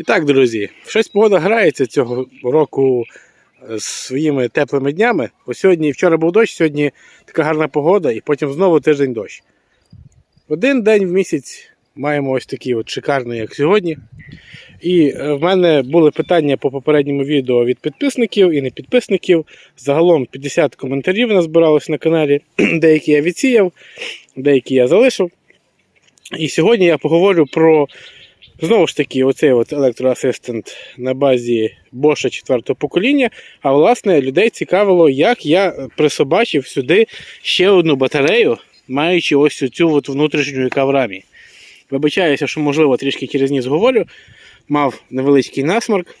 І так, друзі, щось погода грається цього року з своїми теплими днями. Ось сьогодні, вчора був дощ, сьогодні така гарна погода, і потім знову тиждень дощ. Один день в місяць маємо ось такий от шикарний, як сьогодні. І е, в мене були питання по попередньому відео від підписників і не підписників. Загалом 50 коментарів назбиралось на каналі. Деякі я відсіяв, деякі я залишив. І сьогодні я поговорю про знову ж таки оцей от електроасистент на базі Bosch 4 покоління. А власне людей цікавило, як я присобачив сюди ще одну батарею, маючи ось цю внутрішню, яка в рамі. Вибачаюся, що можливо трішки через ніс говорю. Мав невеличкий насморк.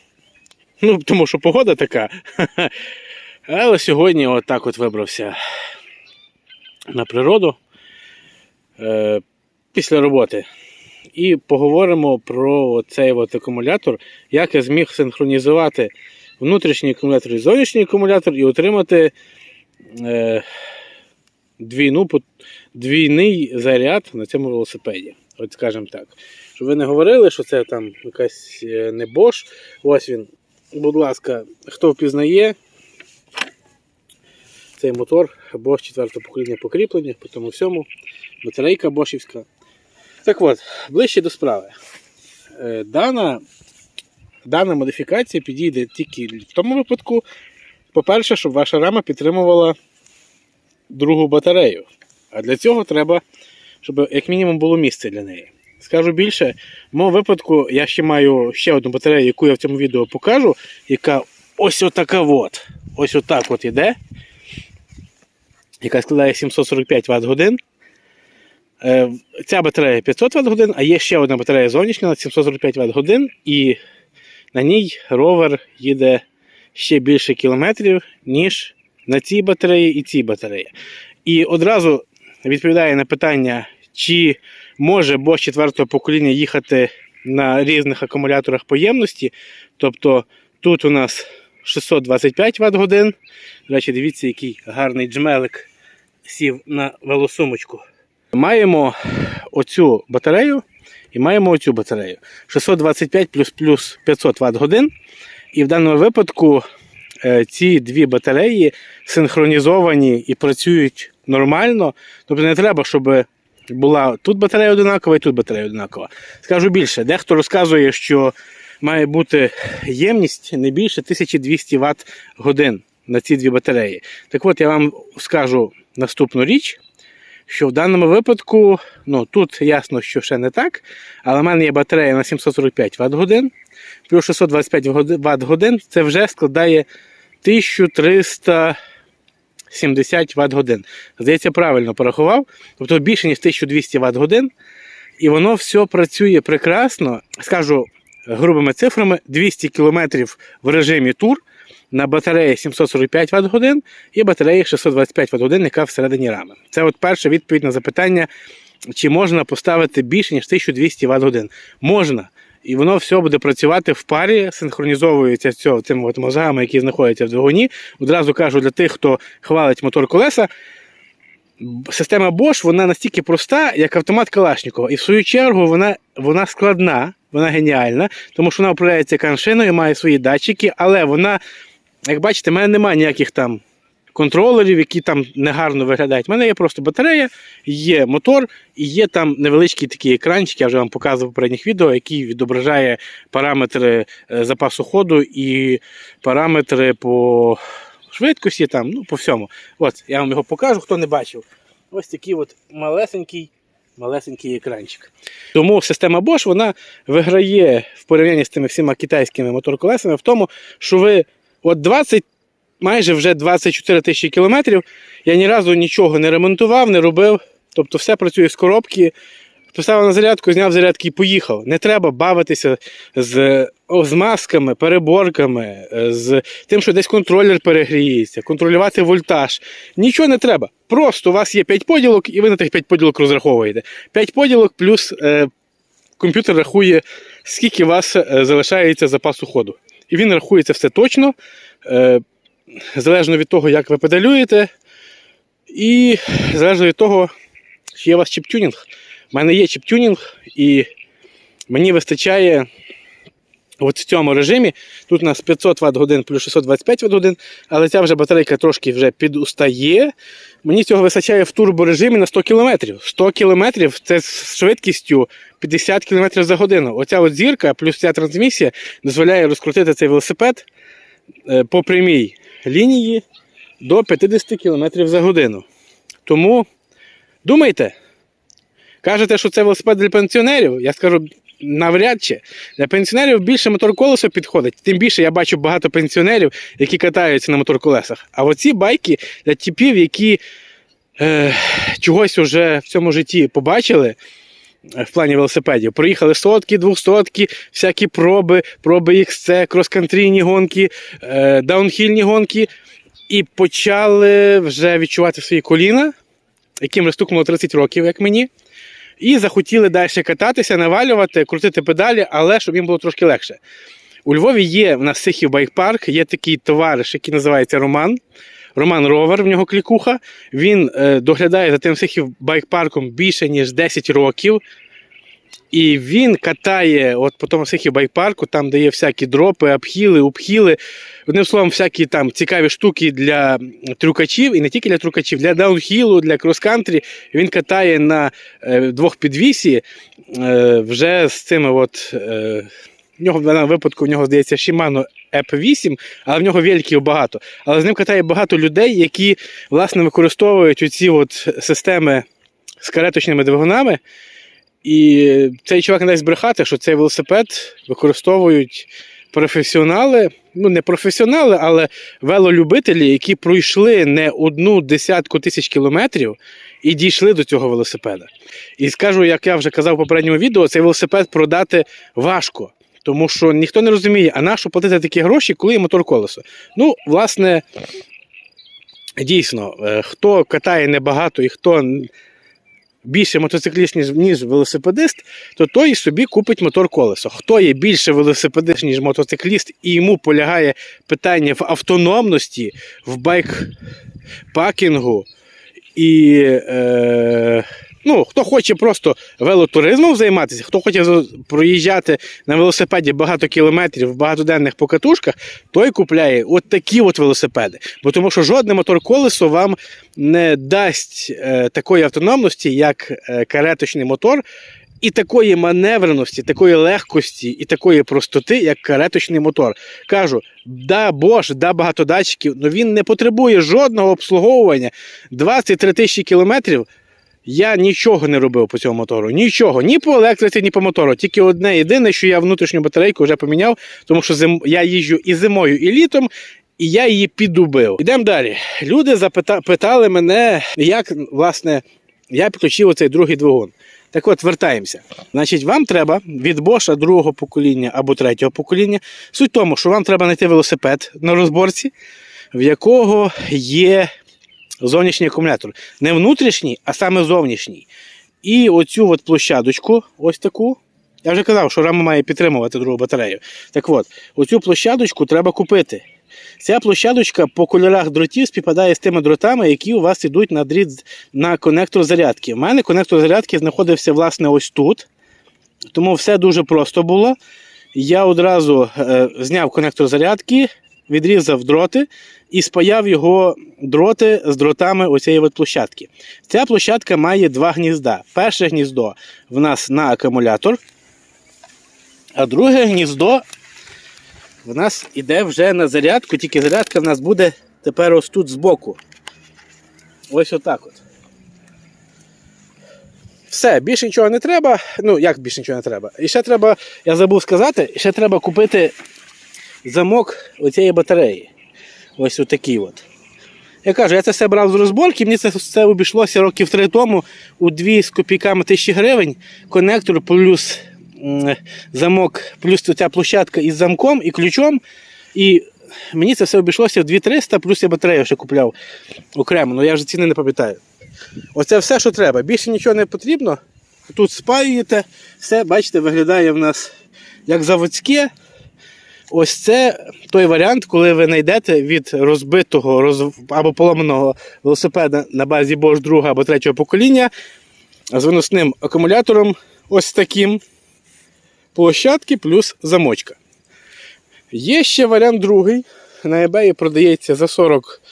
Ну, тому що погода така. Але сьогодні отак от вибрався на природу е, після роботи. І поговоримо про цей от акумулятор, як я зміг синхронізувати внутрішній акумулятор і зовнішній акумулятор і отримати е, двійну, двійний заряд на цьому велосипеді. От скажімо так. Щоб ви не говорили, що це там якась е, не Bosch. Ось він. Будь ласка, хто впізнає цей мотор Bosch 4 покоління покріплення, по тому всьому. Батарейка бошівська. Так от, ближче до справи. Е, Дана, дана модифікація підійде тільки в тому випадку, по-перше, щоб ваша рама підтримувала другу батарею. А для цього треба, щоб як мінімум було місце для неї. Скажу більше, в моєму випадку я ще маю ще одну батарею, яку я в цьому відео покажу, яка ось отака от. Ось отак от іде, яка складає 745 Вт годин. Е, Ця батарея 500 Вт а є ще одна батарея зовнішня на 745 Вт годин, і на ній ровер їде ще більше кілометрів, ніж на цій батареї і цій батареї. І одразу відповідає на питання, чи може Bosch 4 покоління їхати на різних акумуляторах поємності. Тобто тут у нас 625 Вт годин. До речі, дивіться, який гарний джмелик сів на велосумочку. Маємо оцю батарею і маємо оцю батарею. 625 плюс плюс 500 Вт годин. І в даному випадку е, ці дві батареї синхронізовані і працюють нормально. Тобто не треба, щоб була тут батарея одинакова і тут батарея одинакова. Скажу більше, дехто розказує, що має бути ємність не більше 1200 Вт годин на ці дві батареї. Так от я вам скажу наступну річ що в даному випадку, ну тут ясно, що ще не так, але в мене є батарея на 745 Вт годин, плюс 625 Вт годин, це вже складає 1370 Вт годин. Здається, правильно порахував, тобто більше ніж 1200 Вт годин. І воно все працює прекрасно. Скажу грубими цифрами: 200 км в режимі тур на батареї 745 Вт годин і батареї 625 Вт годин, яка всередині рами. Це от перша відповідь на запитання, чи можна поставити більше, ніж 1200 Вт годин. Можна. І воно все буде працювати в парі, синхронізовується цього, цими от мозгами, які знаходяться в двигуні. Одразу кажу для тих, хто хвалить мотор колеса. Система Bosch вона настільки проста, як автомат Калашникова. І в свою чергу вона, вона складна, вона геніальна, тому що вона управляється каншиною, має свої датчики, але вона як бачите, в мене немає ніяких там контролерів, які там негарно виглядають. У мене є просто батарея, є мотор і є там невеличкий такий екранчик, я вже вам показував в попередніх відео, який відображає параметри е, запасу ходу і параметри по швидкості, там, ну, по всьому. От, я вам його покажу, хто не бачив. Ось такий от малесенький. Малесенький екранчик. Тому система Bosch вона виграє в порівнянні з тими всіма китайськими моторколесами в тому, що ви От 20, майже вже 24 тисячі кілометрів. Я ні разу нічого не ремонтував, не робив. Тобто все працює з коробки. Поставив на зарядку, зняв зарядки і поїхав. Не треба бавитися з масками, переборками, з тим, що десь контролер перегріється, контролювати вольтаж. Нічого не треба. Просто у вас є 5 поділок, і ви на тих 5 поділок розраховуєте. 5 поділок плюс е, комп'ютер рахує, скільки у вас е, залишається запасу ходу. І він рахується все точно, е, залежно від того, як ви педалюєте, і залежно від того, чи є у вас чіптюнінг. У мене є чіптюнінг, і мені вистачає От в цьому режимі тут у нас 500 Вт годин плюс 625 Вт годин, але ця вже батарейка трошки вже підустає. Мені цього вистачає в турборежимі на 100 км. 100 км це з швидкістю 50 км за годину. Оця от зірка плюс ця трансмісія дозволяє розкрутити цей велосипед е, по прямій лінії до 50 км за годину. Тому думайте, кажете, що це велосипед для пенсіонерів. Я скажу навряд чи. Для пенсіонерів більше мотор-колесо підходить. Тим більше я бачу багато пенсіонерів, які катаються на мотор-колесах. А оці байки для типів, які е, чогось уже в цьому житті побачили. е, В плані велосипедів проїхали сотки, двохсотки, всякі проби, проби XC, крос-кантрійні гонки, е, даунхільні гонки, і почали вже відчувати свої коліна, яким вже стукнуло 30 років, як мені. І захотіли далі кататися, навалювати, крутити педалі, але щоб їм було трошки легше. У Львові є в нас Сихів байк-парк, є такий товариш, який називається Роман. Роман Ровер, в нього клікуха. Він е, доглядає за тим Сихів байк-парком більше, ніж 10 років. І він катає от по тому Сихів байк-парку, там, де є всякі дропи, обхіли, обхіли. Одним словом, всякі там цікаві штуки для трюкачів, і не тільки для трюкачів, для даунхілу, для крос-кантрі. Він катає на е, двох підвісі е, вже з цими от. Е, в нього в даному випадку в нього здається Shimano EP8, але в нього великів багато. Але з ним катає багато людей, які власне використовують оці от системи з кареточними двигунами. І цей чувак не дасть брехати, що цей велосипед використовують професіонали, ну не професіонали, але велолюбителі, які пройшли не одну десятку тисяч кілометрів і дійшли до цього велосипеда. І скажу, як я вже казав в попередньому відео, цей велосипед продати важко. Тому що ніхто не розуміє, а на що платити такі гроші, коли є мотор колесо. Ну, власне, дійсно, е, хто катає небагато і хто більше мотоцикліст, ніж, велосипедист, то той собі купить мотор колесо. Хто є більше велосипедист, ніж мотоцикліст, і йому полягає питання в автономності, в байкпакінгу і. Е, Ну, хто хоче просто велотуризмом займатися, хто хоче проїжджати на велосипеді багато кілометрів в багатоденних покатушках, той купляє от такі от велосипеди. Бо тому що жодне мотор-колесо вам не дасть е, такої автономності, як е, кареточний мотор, і такої маневреності, такої легкості і такої простоти, як кареточний мотор. Кажу, да Bosch, да багато датчиків, але він не потребує жодного обслуговування. 23 тисячі кілометрів. Я нічого не робив по цьому мотору. Нічого. Ні по електриці, ні по мотору. Тільки одне єдине, що я внутрішню батарейку вже поміняв, тому що зим... я їжджу і зимою, і літом, і я її піддубив. Йдемо далі. Люди запита... питали мене, як власне я підключив оцей другий двигун. Так от, вертаємося. Значить, вам треба від Bosch другого покоління або третього покоління. Суть в тому, що вам треба знайти велосипед на розборці, в якого є зовнішній акумулятор. Не внутрішній, а саме зовнішній. І оцю от площадочку, ось таку. Я вже казав, що рама має підтримувати другу батарею. Так от, оцю площадочку треба купити. Ця площадочка по кольорах дротів співпадає з тими дротами, які у вас йдуть на дріт на конектор зарядки. У мене конектор зарядки знаходився власне ось тут. Тому все дуже просто було. Я одразу е, зняв конектор зарядки, відрізав дроти і спаяв його дроти з дротами оцієї от площадки. Ця площадка має два гнізда. Перше гніздо в нас на акумулятор, а друге гніздо в нас іде вже на зарядку, тільки зарядка в нас буде тепер ось тут збоку. Ось отак от. Все, більше нічого не треба. Ну, як більше нічого не треба? І ще треба, я забув сказати, ще треба купити замок оцієї батареї. Ось отакий от. Я кажу, я це все брав з розборки, мені це все обійшлося років три тому у 2 з копійками тисячі гривень. Конектор плюс замок, плюс ця площадка із замком і ключом. І мені це все обійшлося в 2300, плюс я батарею ще купляв окремо, але я вже ціни не пам'ятаю. Оце все, що треба. Більше нічого не потрібно. Тут спаюєте, все, бачите, виглядає в нас як заводське. Ось це той варіант, коли ви знайдете від розбитого роз... або поломаного велосипеда на базі Bosch 2 або 3 покоління з виносним акумулятором ось таким площадки плюс замочка. Є ще варіант другий. На eBay продається за 40,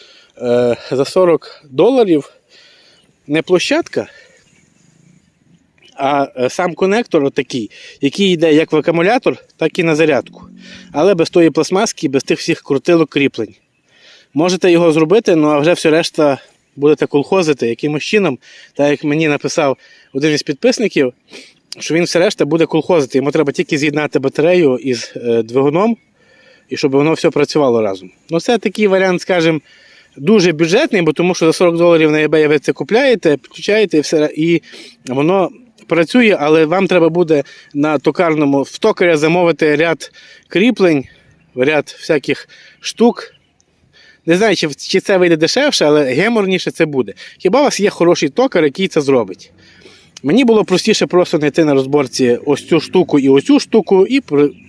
е, за 40 доларів. Не площадка, а е, сам конектор отакий, який йде як в акумулятор, так і на зарядку. Але без тої пластмаски, без тих всіх крутилок кріплень. Можете його зробити, ну а вже все решта будете колхозити якимось чином, так як мені написав один із підписників, що він все решта буде колхозити. Йому треба тільки з'єднати батарею із е, двигуном, і щоб воно все працювало разом. Ну, це такий варіант, скажімо, дуже бюджетний, бо тому що за 40 доларів на eBay ви це купляєте, підключаєте і все, і воно працює, але вам треба буде на токарному в токаря замовити ряд кріплень, ряд всяких штук. Не знаю, чи, чи це вийде дешевше, але геморніше це буде. Хіба у вас є хороший токар, який це зробить? Мені було простіше просто знайти на розборці ось цю штуку і ось цю штуку, і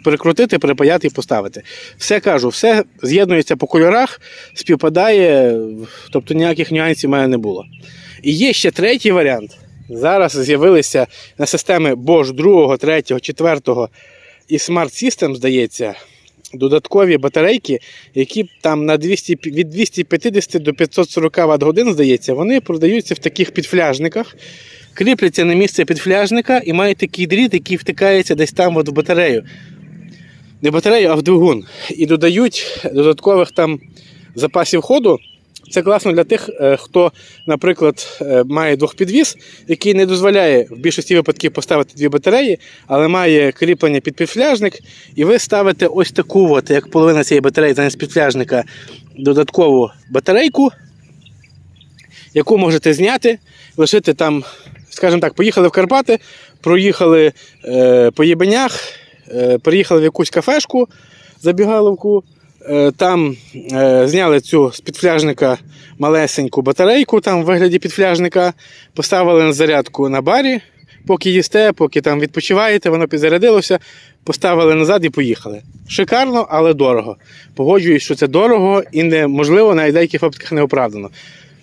прикрутити, припаяти і поставити. Все кажу, все з'єднується по кольорах, співпадає, тобто ніяких нюансів в мене не було. І є ще третій варіант. Зараз з'явилися на системи Bosch 2, 3, 4 і Smart System, здається, додаткові батарейки, які там на 200, від 250 до 540 Вт годин, здається, вони продаються в таких підфляжниках, кріпляться на місце підфляжника і мають такий дріт, який втикається десь там от в батарею. Не батарею, а в двигун. І додають додаткових там запасів ходу. Це класно для тих, е, хто, наприклад, е, має двохпідвіз, який не дозволяє в більшості випадків поставити дві батареї, але має кріплення під підфляжник, і ви ставите ось таку, от, як половина цієї батареї замість підфляжника, додаткову батарейку, яку можете зняти, лишити там, скажімо так, поїхали в Карпати, проїхали е, по Єбенях, е, приїхали в якусь кафешку, забігаловку. Е, Там е, зняли цю з підфляжника малесеньку батарейку там в вигляді підфляжника, поставили на зарядку на барі, поки їсте, поки там відпочиваєте, воно підзарядилося, поставили назад і поїхали. Шикарно, але дорого. Погоджуюсь, що це дорого і неможливо, в деяких випадках не оправдано.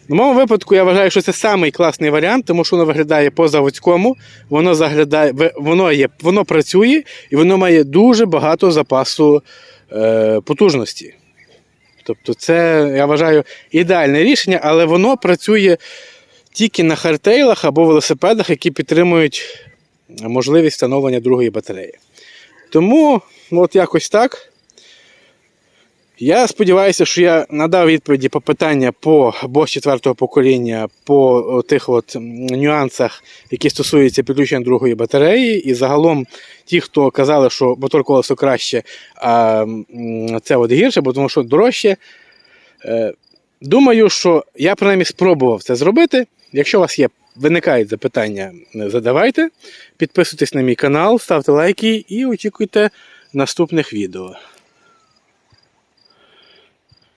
В моєму випадку я вважаю, що це самий класний варіант, тому що воно виглядає по заводському, воно заглядає, воно є, воно працює і воно має дуже багато запасу потужності. Тобто, це, я вважаю, ідеальне рішення, але воно працює тільки на хардтейлах або велосипедах, які підтримують можливість встановлення другої батареї. Тому, от якось так. Я сподіваюся, що я надав відповіді по питання по Bosch 4 покоління, по тих от нюансах, які стосуються підключення другої батареї. І загалом ті, хто казали, що мотор колесо краще, а це от гірше, бо тому що дорожче. Е, Думаю, що я принаймні спробував це зробити. Якщо у вас є, виникають запитання, е, задавайте. Підписуйтесь на мій канал, ставте лайки і очікуйте наступних відео.